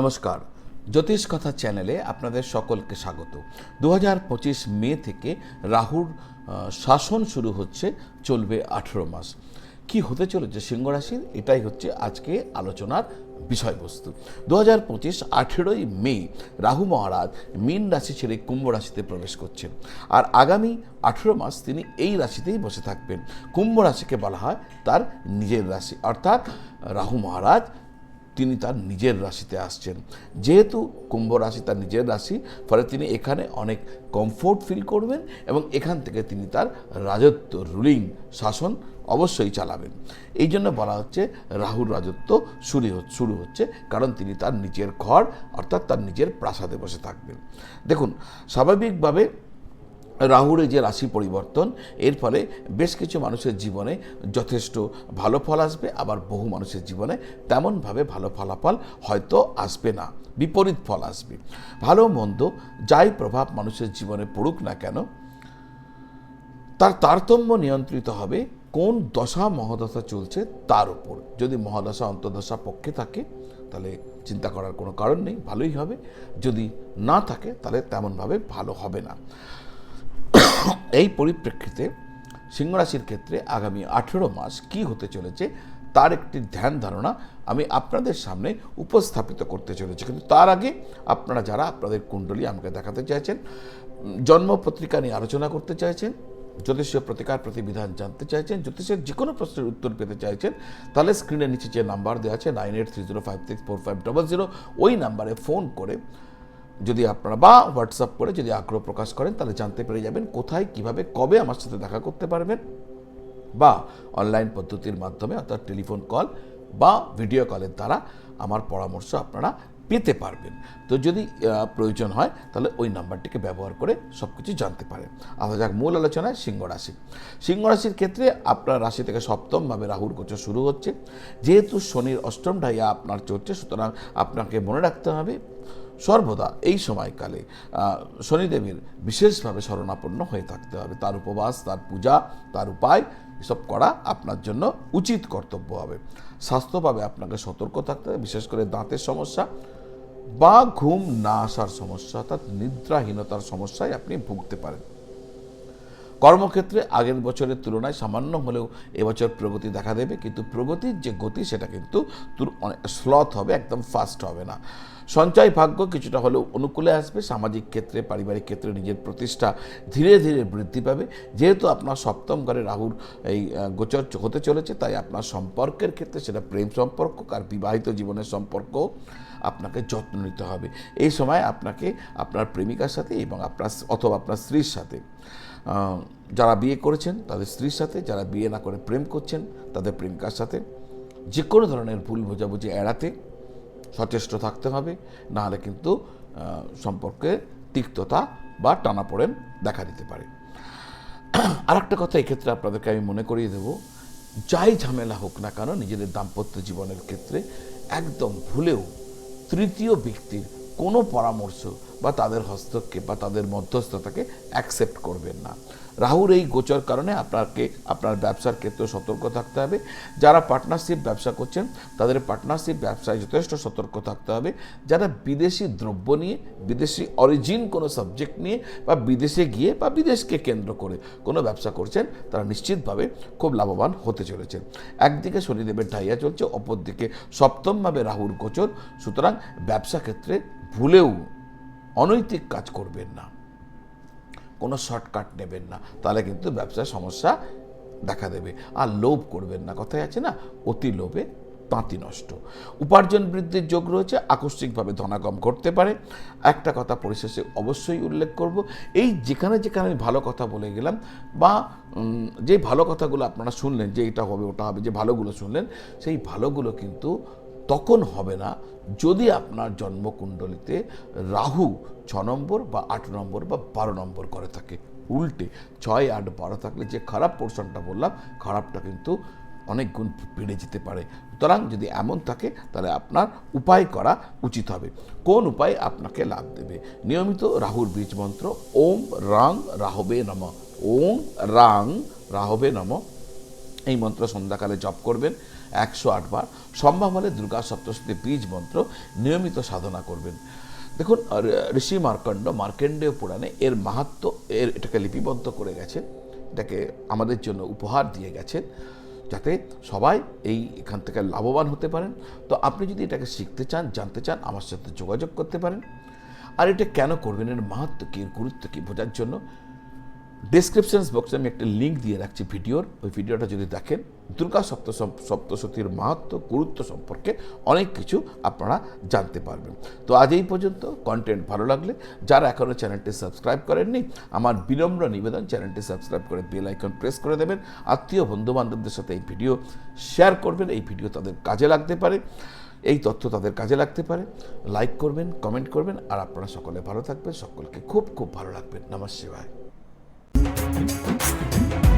নমস্কার। জ্যোতিষ কথা চ্যানেলে আপনাদের সকলকে স্বাগত। দু হাজার পঁচিশ মে থেকে রাহুর শাসন শুরু হচ্ছে, চলবে আঠেরো মাস। কি হতে চলেছে সিংহ এটাই হচ্ছে আজকে আলোচনার বিষয়বস্তু। দু হাজার পঁচিশ আঠেরোই মে রাহু মহারাজ মীন রাশি ছেড়ে কুম্ভ রাশিতে প্রবেশ করছেন। আর আগামী আঠেরো মাস তিনি এই রাশিতেই বসে থাকবেন। কুম্ভ রাশিকে বলা হয় তার নিজের রাশি। অর্থাৎ রাহু মহারাজ তিনি তার নিজের রাশিতে আসছেন। যেহেতু কুম্ভ রাশি তার নিজের রাশি, ফলে তিনি এখানে অনেক কমফোর্ট ফিল করবেন এবং এখান থেকে তিনি তার রাজত্ব রুলিং শাসন অবশ্যই চালাবেন। এই জন্য বলা হচ্ছে রাহুর রাজত্ব শুরু শুরু হচ্ছে কারণ তিনি তার নিজের ঘর অর্থাৎ তার নিজের প্রাসাদে বসে থাকবেন। দেখুন, স্বাভাবিকভাবে রাহুর যে রাশি পরিবর্তন, এর ফলে বেশ কিছু মানুষের জীবনে যথেষ্ট ভালো ফল আসবে, আবার বহু মানুষের জীবনে তেমনভাবে ভালো ফলাফল হয়তো আসবে না, বিপরীত ফল আসবে। ভালো মন্দ যাই প্রভাব মানুষের জীবনে পড়ুক না কেন, তার তারতম্য নিয়ন্ত্রিত হবে, কোন দশা মহাদশা চলছে তার উপর। যদি মহাদশা অন্তর্দশা পক্ষে থাকে, তাহলে চিন্তা করার কোনো কারণ নেই, ভালোই হবে। যদি না থাকে, তাহলে তেমনভাবে ভালো হবে না। এই পরিপ্রেক্ষিতে সিংহরাশির ক্ষেত্রে আগামী আঠেরো মাস কি হতে চলেছে তার একটি ধ্যান ধারণা আমি আপনাদের সামনে উপস্থাপিত করতে চলেছি। কিন্তু তার আগে আপনারা যারা আপনাদের কুণ্ডলী আমাকে দেখাতে চাইছেন, জন্ম পত্রিকা নিয়ে আলোচনা করতে চাইছেন, জ্যোতিষীয় প্রতিকার প্রতিবিধান জানতে চাইছেন, জ্যোতিষের যে কোনো প্রশ্নের উত্তর পেতে চাইছেন, তাহলে স্ক্রিনের নিচে যে নাম্বার দেওয়া আছে nine eight three zero five six four five double zero ওই নাম্বারে ফোন করে যদি আপনারা বা হোয়াটসঅ্যাপ করে যদি আগ্রহ প্রকাশ করেন, তাহলে জানতে পেরে যাবেন কোথায়, কীভাবে, কবে আমার সাথে দেখা করতে পারবেন বা অনলাইন পদ্ধতির মাধ্যমে, অর্থাৎ টেলিফোন কল বা ভিডিও কলের দ্বারা আমার পরামর্শ আপনারা পেতে পারবেন। তো যদি প্রয়োজন হয়, তাহলে ওই নাম্বারটিকে ব্যবহার করে সব কিছু জানতে পারেন। আসা যাক মূল আলোচনায় সিংহ রাশি। সিংহ রাশির ক্ষেত্রে আপনার রাশি থেকে সপ্তমভাবে রাহুর গোচর শুরু হচ্ছে। যেহেতু শনির অষ্টম ঢাইয়া আপনার চলছে, সুতরাং আপনাকে মনে রাখতে হবে সর্বদা এই সময়কালে শনিদেবীর বিশেষভাবে শরণাপন্ন হয়ে থাকতে হবে। তার উপবাস, তার পূজা, তার উপায় এসব করা আপনার জন্য উচিত কর্তব্য হবে। স্বাস্থ্যভাবে আপনাকে সতর্ক থাকতে হবে, বিশেষ করে দাঁতের সমস্যা বা ঘুম না আসার সমস্যা অর্থাৎ নিদ্রাহীনতার সমস্যায় আপনি ভুগতে পারেন। কর্মক্ষেত্রে আগের বছরের তুলনায় সামান্য হলেও এবছর প্রগতি দেখা দেবে, কিন্তু প্রগতির যে গতি সেটা কিন্তু অনেক স্লথ হবে, একদম ফাস্ট হবে না। সঞ্চয় ভাগ্য কিছুটা হলেও অনুকূলে আসবে, সামাজিক ক্ষেত্রে, পারিবারিক ক্ষেত্রে নিজের প্রতিষ্ঠা ধীরে ধীরে বৃদ্ধি পাবে। যেহেতু আপনার সপ্তম ঘরে রাহুর এই গোচর হতে চলেছে, তাই আপনার সম্পর্কের ক্ষেত্রে সেটা প্রেম সম্পর্ক, আর বিবাহিত জীবনের সম্পর্ক আপনাকে যত্ন নিতে হবে। এই সময় আপনাকে আপনার প্রেমিকার সাথে এবং আপনার অথবা আপনার স্ত্রীর সাথে। যারা বিয়ে করেছেন, তাদের স্ত্রীর সাথে, যারা বিয়ে না করে প্রেম করছেন, তাদের প্রেমিকার সাথে? যে কোনো ধরনের ভুল বোঝাবুঝি এড়াতে সচেষ্ট থাকতে হবে, নাহলে কিন্তু সম্পর্কে তিক্ততা বা টানাপোড়েন দেখা দিতে পারে। আর একটা কথা এক্ষেত্রে আপনাদেরকে আমি মনে করিয়ে দেব, যাই ঝামেলা হোক না কেন, নিজেদের দাম্পত্য জীবনের ক্ষেত্রে একদম ভুলেও তৃতীয় ব্যক্তির কোনো পরামর্শ বা তাদের হস্তক্ষেপ বা তাদের মধ্যস্থতাকে অ্যাকসেপ্ট করবেন না। রাহুর এই গোচর কারণে আপনাকে, আপনার ব্যবসার ক্ষেত্রে সতর্ক থাকতে হবে। যারা পার্টনারশিপ ব্যবসা করছেন, তাদের পার্টনারশিপ ব্যবসায় যথেষ্ট সতর্ক থাকতে হবে। যারা বিদেশি দ্রব্য নিয়ে, বিদেশি অরিজিন কোনো সাবজেক্ট নিয়ে বা বিদেশে গিয়ে বা বিদেশকে কেন্দ্র করে কোনো ব্যবসা করছেন, তারা নিশ্চিতভাবে খুব লাভবান হতে চলেছেন। একদিকে শনিদেবের ঢাইয়া চলছে, অপরদিকে সপ্তমভাবে রাহুর গোচর। সুতরাং ব্যবসা ক্ষেত্রে ভুলেও অনৈতিক কাজ করবেন না। কোনো শর্টকাট নেবেন না। তাহলে কিন্তু ব্যবসায় সমস্যা দেখা দেবে। আর লোভ করবেন না। কথায় আছে না, অতি লোভে তাঁতি নষ্ট। উপার্জন বৃদ্ধির যোগ রয়েছে, আকস্মিকভাবে ধনাগম ঘটতে পারে। একটা কথা পরিশেষে অবশ্যই উল্লেখ করব, এই যেখানে যেখানে আমি ভালো কথা বলে গেলাম বা যে ভালো কথাগুলো আপনারা শুনলেন, যে এটা হবে, ওটা হবে, যে ভালোগুলো শুনলেন, সেই ভালোগুলো কিন্তু তখন হবে না যদি আপনার জন্মকুণ্ডলিতে রাহু ছ নম্বর বা আট নম্বর বা বারো নম্বর করে থাকে। উল্টে ছয়, আট, বারো থাকলে যে খারাপ পোর্শনটা বললাম, খারাপটা কিন্তু অনেক গুণ বেড়ে যেতে পারে। সুতরাং যদি এমন থাকে, তাহলে আপনার উপায় করা উচিত হবে। কোন উপায় আপনাকে লাভ দেবে? নিয়মিত রাহুর বীজ মন্ত্র, ওম রাং রাহবে নম। ওম রাং রাহবে নম। এই মন্ত্র সন্ধ্যাকালে জপ করবেন। একশো আটবার সম্ভব হলে দুর্গা সপ্তশতী বীজ মন্ত্র নিয়মিত সাধনা করবেন। দেখুন ঋষি মার্কণ্ড মার্কেন্ডেয় পুরাণে এর মাহাত্ম, এর এটাকে লিপিবদ্ধ করে গেছেন। এটাকে আমাদের জন্য উপহার দিয়ে গেছেন যাতে সবাই এই এখান থেকে লাভবান হতে পারেন। তো আপনি যদি এটাকে শিখতে চান, জানতে চান, আমার সাথে যোগাযোগ করতে পারেন। আর এটা কেন করবেন? এর মাহাত্ম কী? গুরুত্ব কী? বোঝার জন্য ডিসক্রিপশন বক্সে আমি একটা লিঙ্ক দিয়ে রাখছি ভিডিওর। ওই ভিডিওটা যদি দেখেন, দুর্গা সপ্ত সপ্তশতীর মাহাত্ম গুরুত্ব সম্পর্কে অনেক কিছু আপনারা জানতে পারবেন। তো আজ এই পর্যন্ত কন্টেন্ট ভালো লাগলে, যারা এখনও চ্যানেলটি সাবস্ক্রাইব করেননি, আমার বিনম্র নিবেদন চ্যানেলটি সাবস্ক্রাইব করে বেল আইকন প্রেস করে দেবেন। আত্মীয় বন্ধু বান্ধবদের সাথে এই ভিডিও শেয়ার করবেন, এই ভিডিও তাদের কাজে লাগতে পারে, এই তথ্য তাদের কাজে লাগতে পারে। লাইক করবেন কমেন্ট করবেন, আর আপনারা সকলে ভালো থাকবেন, সকলকে খুব খুব ভালো লাগবেন নমস্কার Thank you.